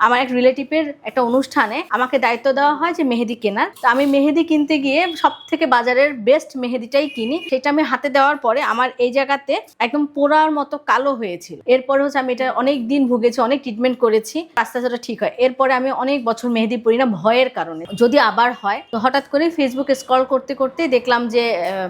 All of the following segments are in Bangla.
আমার এক রিলেটিভের একটা অনুষ্ঠানে আমাকে দায়িত্ব দেওয়া হয় যে মেহেদি কেনার। তো আমি মেহেদি কিনতে গিয়ে সব থেকে বাজারের বেস্ট মেহেদিটাই কিনি। সেটা আমি হাতে দেওয়ার পরে আমার এই জায়গাতে একদম পোড়ার মতো কালো হয়েছিল। এরপরে হচ্ছে আমি এটা অনেক দিন ভুগেছি, অনেক ট্রিটমেন্ট করেছি, আস্তে আস্তে ঠিক হয়। এরপরে আমি অনেক বছর মেহেদি পরি না, ভয়ের কারণে। যদি আবার হয়, তো হঠাৎ করে ফেসবুকে স্ক্রল করতে করতে দেখলাম যে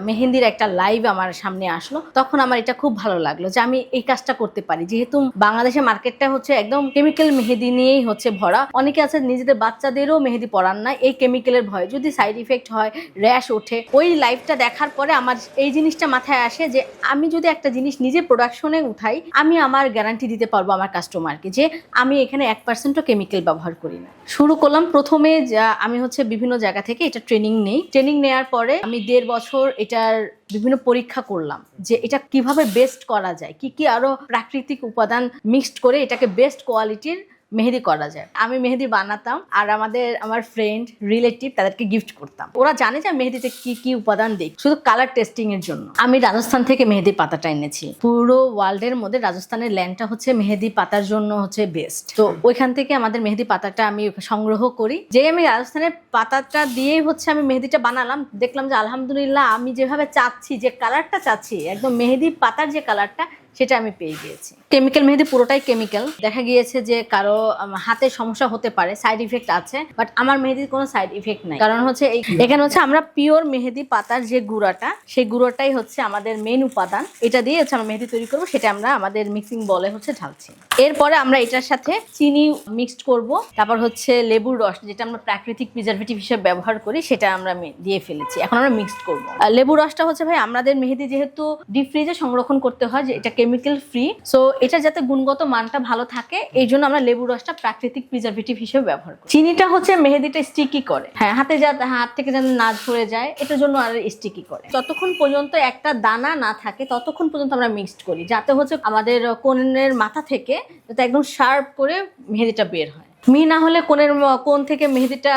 মেহেন্দির একটা লাইভ আমার সামনে আসলো। তখন আমার এটা খুব ভালো লাগল যে আমি এই কাজটা করতে পারি। যেহেতু বাংলাদেশের মার্কেটটা হচ্ছে একদম কেমিক্যাল মেহেদি নিয়েই হচ্ছে ভরা। অনেকে আছে নিজেদের বাচ্চাদেরও মেহেদি পরান না এই কেমিক্যালের ভয়ে। যদি সাইড ইফেক্ট হয় র্যাশ ওঠে। ওই লাইফটা দেখার পরে আমার এই জিনিসটা মাথায় আসে যে, আমি যদি একটা জিনিস নিজে প্রোডাকশনে উঠাই, আমি আমার গ্যারান্টি দিতে পারব আমার কাস্টমারকে যে, আমি এখানে এক পার্সেন্টও কেমিক্যাল ব্যবহার করি না। শুরু করলাম প্রথমে যা, আমি হচ্ছে বিভিন্ন জায়গা থেকে এটা ট্রেনিং নেই। ট্রেনিং নেওয়ার পরে আমি দেড় বছর এটার বিভিন্ন পরীক্ষা করলাম যে, এটা কীভাবে বেস্ট করা যায়? কি কি আরও প্রাকৃতিক উপাদান মিক্সড করে এটাকে বেস্ট কোয়ালিটির মেহেদি করা যায়। আমি মেহেদি বানাতাম আর আমাদের আমার ফ্রেন্ড রিলেটিভ তাদেরকে গিফট করতাম। ওরা জানে যে মেহেদিতে কি কি উপাদান দিই। শুধু কালার টেস্টিং এর জন্য। আমি রাজস্থান থেকে মেহেদি পাতাটা এনেছি। পুরো ওয়ার্ল্ডের মধ্যে রাজস্থানের ল্যান্ডটা হচ্ছে মেহেদি পাতার জন্য হচ্ছে বেস্ট তো ওইখান থেকে আমাদের মেহেদি পাতাটা আমি সংগ্রহ করি। যে আমি রাজস্থানের পাতাটা দিয়েই হচ্ছে আমি মেহেদিটা বানালাম দেখলাম যে আলহামদুলিল্লাহ আমি যেভাবে চাচ্ছি যে কালারটা চাচ্ছি একদম মেহেদি পাতার যে কালারটা সেটা আমি পেয়ে গিয়েছি। কেমিক্যাল মেহেদি পুরোটাই কেমিক্যাল দেখা গিয়েছে যে কারও হাতে সমস্যা হতে পারে সাইড ইফেক্ট আছে বাট আমার মেহেদির কোনো সাইড ইফেক্ট নাই। কারণ হচ্ছে এখানে হচ্ছে আমরা পিওর মেহেদি পাতার যে গুঁড়াটা, সেই গুঁড়োটাই হচ্ছে আমাদের মেন উপাদান। এটা দিয়ে হচ্ছে আমরা মেহেদি তৈরি করব, সেটা আমরা আমাদের মিক্সিং বলে হচ্ছে ঢালছি। এরপরে আমরা এটার সাথে চিনি মিক্সড করব, তারপর হচ্ছে লেবুর রস, যেটা আমরা প্রাকৃতিক প্রিজারভেটিভ হিসেবে ব্যবহার করি, সেটা আমরা দিয়ে ফেলেছি। এখন আমরা মিক্সড করব। লেবুর রসটা হচ্ছে ভাই, আমাদের মেহেদি যেহেতু ডিপ ফ্রিজে সংরক্ষণ করতে হয়, যে এটা কেমিক্যাল ফ্রি সো এটা যাতে গুণগত মানটা ভালো থাকে, এই জন্য আমরা লেবু রসটা প্রাকৃতিক প্রিজারভেটিভ হিসেবে ব্যবহার করি। চিনিটা হচ্ছে মেহেদিটা স্টিকি করে। হ্যাঁ হাতে যাতে হাত থেকে যেন না ঝরে যায়, এটার জন্য আর স্টিকি করে। যতক্ষণ পর্যন্ত একটা দানা না থাকে, ততক্ষণ পর্যন্ত আমরা মিক্সড করি, যাতে হচ্ছে আমাদের কোনের মাথা থেকে যাতে একদম শার্প করে মেহেদিটা বের হয়। মিহি না হলে কোনের কোন থেকে মেহেদিটা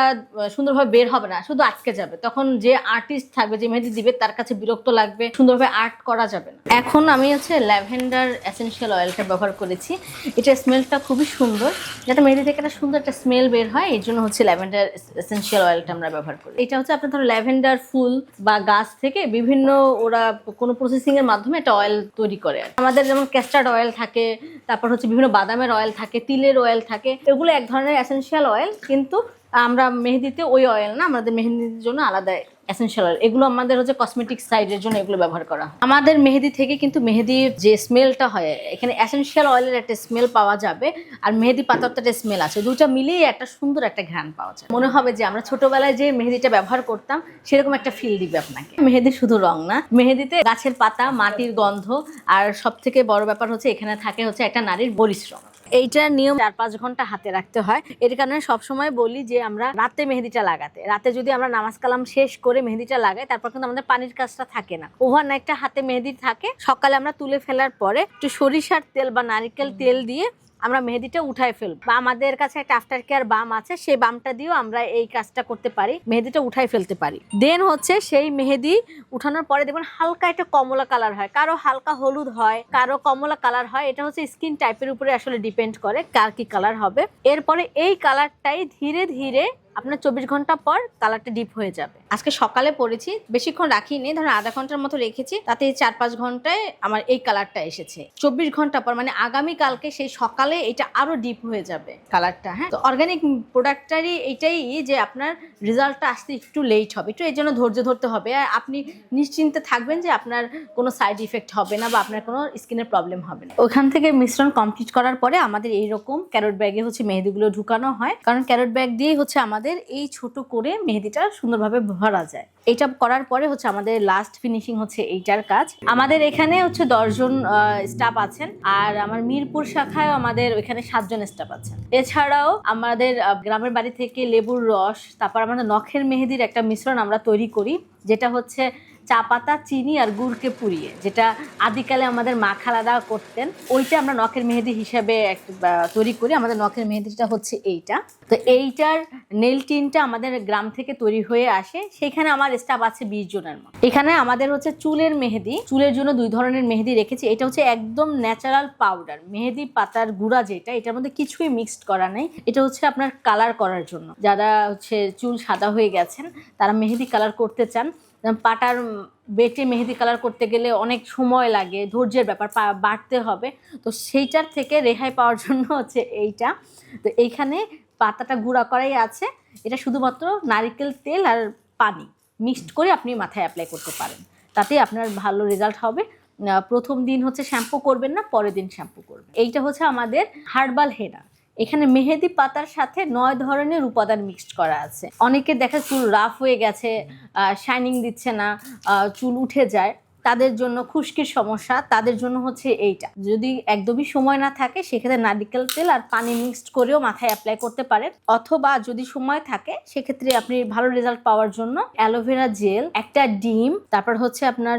সুন্দরভাবে বের হবে না, শুধু আটকে যাবে। তখন যে আর্টিস্ট থাকবে, যে মেহেদি দিবে, তার কাছে বিরক্ত লাগবে, সুন্দরভাবে আর্ট করা যাবে না। এখন আমি হচ্ছে ল্যাভেন্ডার এসেনশিয়াল অয়েলটা ব্যবহার করেছি। এটা স্মেলটা খুবই সুন্দর। যাতে মেহেদি থেকে একটা সুন্দর একটা স্মেল বের হয়, এই জন্য হচ্ছে ল্যাভেন্ডার এসেনশিয়াল অয়েলটা আমরা ব্যবহার করি। এটা হচ্ছে আপনার ধরো ল্যাভেন্ডার ফুল বা গাছ থেকে বিভিন্ন ওরা কোনো প্রসেসিং এর মাধ্যমে একটা অয়েল তৈরি করে আমাদের যেমন ক্যাস্টার্ড অয়েল থাকে তারপর হচ্ছে বিভিন্ন বাদামের অয়েল থাকে, তিলের অয়েল থাকে। এগুলো এক ধরনের অ্যাসেন্সিয়াল অয়েল কিন্তু আমরা মেহেদিতে ওই অয়েল না, আমাদের মেহেদির জন্য আলাদা এসেনশিয়াল অয়েল এগুলো আমাদের হচ্ছে কসমেটিক সাইডের জন্য এগুলো ব্যবহার করা আমাদের মেহেদি থেকে কিন্তু মেহেদির যে স্মেলটা হয়, এখানে এসেনশিয়াল অয়েলের একটা স্মেল পাওয়া যাবে, আর মেহেদি পাতার একটা স্মেল আছে। দুটো মিলিয়ে একটা সুন্দর একটা ঘ্রাণ পাওয়া যায়। মনে হবে যে আমরা ছোটবেলায় যে মেহেদিটা ব্যবহার করতাম, সেরকম একটা ফিল দিবে আপনাকে। মেহেদি শুধু রং না, মেহেদিতে গাছের পাতা, মাটির গন্ধ, আর সব থেকে বড় ব্যাপার হচ্ছে এখানে থাকে হচ্ছে একটা নারীর পরিশ্রম এইটার নিয়ম চার পাঁচ ঘণ্টা হাতে রাখতে হয়। এর কারণে সবসময় বলি যে, আমরা রাতে মেহেদিটা লাগাতে। রাতে যদি আমরা নামাজ কালাম শেষ করে মেহেদিটা লাগাই, তারপর কিন্তু আমাদের পানির কাজটা থাকে না। ওভার নাইটটা হাতে মেহেদি থাকে। সকালে আমরা তুলে ফেলার পরে একটু সরিষার তেল বা নারিকেল তেল দিয়ে আমরা মেহেদিটা উঠায় ফেলব। বা আমাদের কাছে একটা আফটার কেয়ার বাম আছে, সেই বামটা দিয়েও আমরা এই কাজটা করতে পারি, মেহেদিটা উঠায় ফেলতে পারি। দেন হচ্ছে সেই মেহেদি উঠানোর পরে দেখবেন হালকা একটা কমলা কালার হয়। কারও হালকা হলুদ হয়, কারও কমলা কালার হয়, এটা হচ্ছে স্কিন টাইপের উপরে আসলে ডিপেন্ড করে কার কি কালার হবে। এরপরে এই কালারটাই ধীরে ধীরে আপনার চব্বিশ ঘণ্টা পর কালারটা ডিপ হয়ে যাবে। আজকে সকালে পরেছি বেশিক্ষণ রাখিনি, ধরুন আধা ঘণ্টার মতো রেখেছি, তাতে চার পাঁচ ঘন্টায় আমার এই কালারটা এসেছে। চব্বিশ ঘণ্টা পর মানে আগামী কালকে সেই সকালে এটা আরও ডিপ হয়ে যাবে কালারটা হ্যাঁ? তো অর্গানিক প্রোডাক্টটারই এটাই যে আপনার রেজাল্টটা আসতে একটু লেট হবে, একটু এই জন্য ধৈর্য ধরতে হবে। আর আপনি নিশ্চিন্তে থাকবেন যে আপনার কোনো সাইড ইফেক্ট হবে না বা আপনার কোনো স্কিনের প্রবলেম হবে না। ওখান থেকে মিশ্রণ কমপ্লিট করার পরে আমাদের এইরকম ক্যারট ব্যাগে হচ্ছে মেহেদিগুলো ঢুকানো হয়। কারণ ক্যারট ব্যাগ দিয়েই হচ্ছে আমাদের এই ছোট করে মেহেদিটা সুন্দরভাবে ভরা যায়। এটা করার পরে হচ্ছে আমাদের লাস্ট ফিনিশিং হচ্ছে এইটার কাজ। আমাদের এখানে হচ্ছে দশজন স্টাফ আছেন আর আমার মিরপুর শাখায় আমাদের এখানে সাতজন স্টাফ আছেন। এছাড়াও আমাদের গ্রামের বাড়ি থেকে লেবুর রস, তারপর আমাদের নখের মেহেদির একটা মিশ্রণ আমরা তৈরি করি, যেটা হচ্ছে চা পাতা চিনি আর গুড়কে পুড়িয়ে, যেটা আদিকালে আমাদের মা খালারা করতেন, ওইটা আমরা নখের মেহেদি হিসাবে তৈরি করি। আমাদের নখের মেহেদিটা হচ্ছে এইটা। তো এইটার নেল টিনটা আমাদের গ্রাম থেকে তৈরি হয়ে আসে। সেখানে আমার স্টাফ আছে বিশ জনের মতো। এখানে আমাদের হচ্ছে চুলের মেহেদি। চুলের জন্য দুই ধরনের মেহেদি রেখেছি। এটা হচ্ছে একদম ন্যাচারাল পাউডার মেহেদি পাতার গুঁড়া যেটা, এটার মধ্যে কিছুই মিক্সড করা নেই। এটা হচ্ছে আপনার কালার করার জন্য। যারা হচ্ছে চুল সাদা হয়ে গেছেন, তারা মেহেদি কালার করতে চান পাটার বেটে মেহেদি কালার করতে গেলে অনেক সময় লাগে, ধৈর্যের ব্যাপার বাড়তে হবে। তো সেইটার থেকে রেহাই পাওয়ার জন্য হচ্ছে এইটা। তো এইখানে পাতাটা গুঁড়া করাই আছে। এটা শুধুমাত্র নারিকেল তেল আর পানি মিক্সড করে আপনি মাথায় অ্যাপ্লাই করতে পারেন। তাতে আপনার ভালো রেজাল্ট হবে। প্রথম দিন হচ্ছে শ্যাম্পু করবেন না, পরের দিন শ্যাম্পু করবেন। এইটা হচ্ছে আমাদের হার্বাল হেনা এখানে মেহেদি পাতার সাথে নয় ধরনের উপাদান মিক্সড করা আছে। অনেকে দেখা চুল রাফ হয়ে গেছে শাইনিং দিচ্ছে না চুল উঠে যায়। তাদের জন্য খুশকির সমস্যা, তাদের জন্য হচ্ছে এইটা। যদি একদমই সময় না থাকে, সেক্ষেত্রে নারিকেল তেল আর পানি মিক্সড করেও মাথায় অ্যাপ্লাই করতে পারেন। অথবা যদি সময় থাকে, সেক্ষেত্রে আপনি ভালো রেজাল্ট পাওয়ার জন্য অ্যালোভেরা জেল, একটা ডিম, তারপর হচ্ছে আপনার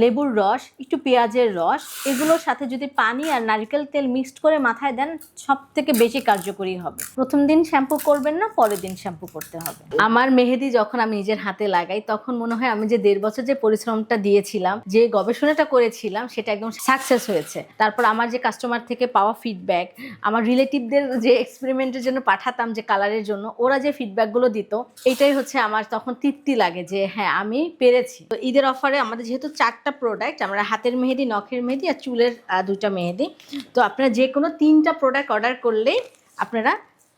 লেবুর রস, একটু পেঁয়াজের রস, এগুলোর সাথে যদি পানি আর নারিকেল তেল মিক্সড করে মাথায় দেন সব থেকে বেশি কার্যকরী হবে। প্রথম দিন শ্যাম্পু করবেন না, পরের দিন শ্যাম্পু করতে হবে। আমার মেহেদি যখন আমি নিজের হাতে লাগাই, তখন মনে হয় আমি যে দেড় বছর যে পরিশ্রমটা দিয়েছিলাম যে গবেষণাটা করেছিলাম, সেটা একদম সাকসেস হয়েছে। তারপর আমার যে কাস্টমার থেকে পাওয়া ফিডব্যাক আমার রিলেটিভদের যে এক্সপেরিমেন্টের জন্য পাঠাতাম যে কালারের জন্য, ওরা যে ফিডব্যাকগুলো দিত, এটাই হচ্ছে আমার তখন তৃপ্তি লাগে যে হ্যাঁ আমি পেরেছি। তো ঈদের অফারে আমাদের যেহেতু চারটা প্রোডাক্ট আমরা হাতের মেহেদি, নখের মেহেদি আর চুলের দুইটা মেহেদি, তো আপনারা যে কোনো তিনটা প্রোডাক্ট অর্ডার করলেই আপনারা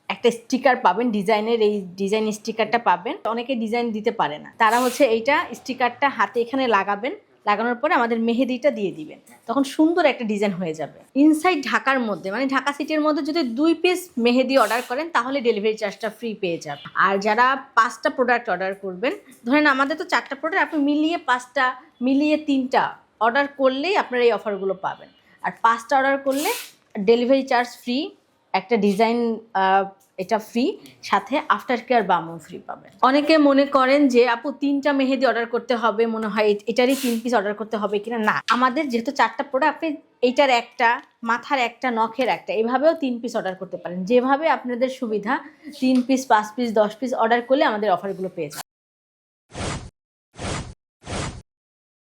একটা স্টিকার পাবেন ডিজাইনের এই ডিজাইন স্টিকারটা পাবেন। অনেকে ডিজাইন দিতে পারে না। তারা হচ্ছে এইটা স্টিকারটা হাতে এখানে লাগাবেন লাগানোর পরে আমাদের মেহেদিটা দিয়ে দিবেন। তখন সুন্দর একটা ডিজাইন হয়ে যাবে। ইনসাইড ঢাকার মধ্যে মানে ঢাকা সিটির মধ্যে যদি দুই পিস মেহেদি অর্ডার করেন, তাহলে ডেলিভারি চার্জটা ফ্রি পেয়ে যাবেন আর যারা পাঁচটা প্রোডাক্ট অর্ডার করবেন, ধরেন আমাদের তো চারটা প্রোডাক্ট আপনি মিলিয়ে পাঁচটা, মিলিয়ে তিনটা অর্ডার করলেই আপনারা এই অফারগুলো পাবেন। আর পাঁচটা অর্ডার করলে ডেলিভারি চার্জ ফ্রি একটা ডিজাইন এটা ফ্রি সাথে আফটার কেয়ার বামও ফ্রি পাবেন। অনেকে মনে করেন যে, আপু, তিনটা মেহেদি অর্ডার করতে হবে। মনে হয় এটারই তিন পিস অর্ডার করতে হবে কিনা? না, আমাদের যেহেতু চারটা প্রোডাক্ট আপনি এইটার একটা, মাথার একটা, নখের একটা, এভাবেও তিন পিস অর্ডার করতে পারেন। যেভাবে আপনাদের সুবিধা, তিন পিস পাঁচ পিস দশ পিস অর্ডার করলে আমাদের অফারগুলো পেয়ে যাবেন।